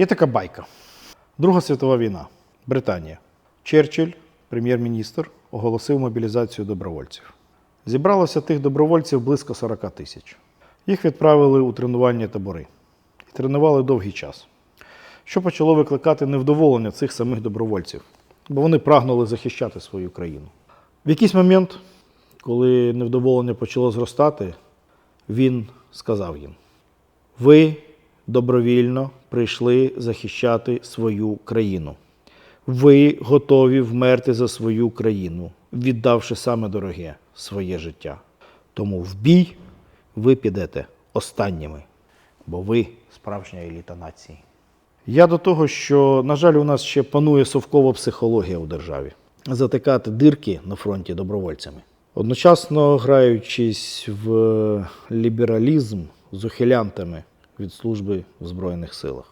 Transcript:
Є така байка. Друга світова війна. Британія. Черчилль, прем'єр-міністр, оголосив мобілізацію добровольців. Зібралося тих добровольців близько 40 тисяч. Їх відправили у тренувальні табори. І тренували довгий час. Що почало викликати невдоволення цих самих добровольців, бо вони прагнули захищати свою країну. В якийсь момент, коли невдоволення почало зростати, він сказав їм: ви добровільно прийшли захищати свою країну. Ви готові вмерти за свою країну, віддавши саме дороге своє життя. Тому в бій ви підете останніми, бо ви справжня еліта нації. Я до того, що, на жаль, у нас ще панує совкова психологія у державі. Затикати дирки на фронті добровольцями. Одночасно граючись в лібералізм з ухилянтами від служби в Збройних силах.